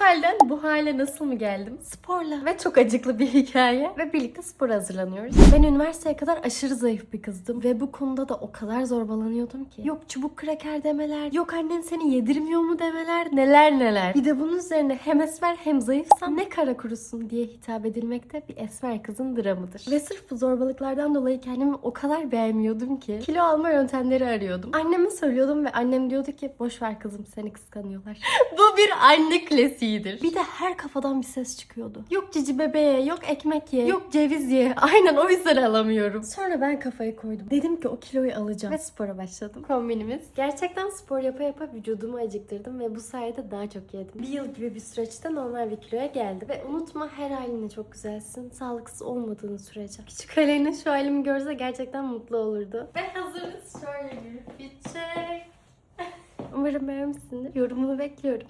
halden bu hale nasıl mı geldim? Sporla ve çok acıklı bir hikaye ve birlikte spor hazırlanıyoruz. Ben üniversiteye kadar aşırı zayıf bir kızdım ve bu konuda da o kadar zorbalanıyordum ki. Yok çubuk kraker demeler, yok annen seni yedirmiyor mu demeler, neler neler. Bir de bunun üzerine hem esmer hem zayıfsan ne kara kurusun diye hitap edilmekte bir esmer kızın dramıdır. Ve sırf bu zorbalıklardan dolayı kendimi o kadar beğenmiyordum ki kilo alma yöntemleri arıyordum. Anneme söylüyordum ve annem diyordu ki boş ver kızım seni kıskanıyorlar. bu bir anne klasiğidir. Bir de her kafadan bir ses çıkıyordu. Yok cici bebeğe, yok ekmek ye, yok ceviz ye. Aynen o yüzden alamıyorum. Sonra ben kafayı koydum. Dedim ki o kiloyu alacağım. Ve spora başladım. Kombinimiz. Gerçekten spor yapa yapa vücudumu acıktırdım ve bu sayede daha çok yedim. Bir yıl gibi bir süreçte normal bir kiloya geldim. Ve unutma her haline çok güzelsin. Sağlıksız olmadığın sürece. Küçük Aleyna şu halimi görse gerçekten mutlu olurdu. Ve hazırız. Şöyle bir fit. Umarım beğenmişsindir. Yorumunu bekliyorum.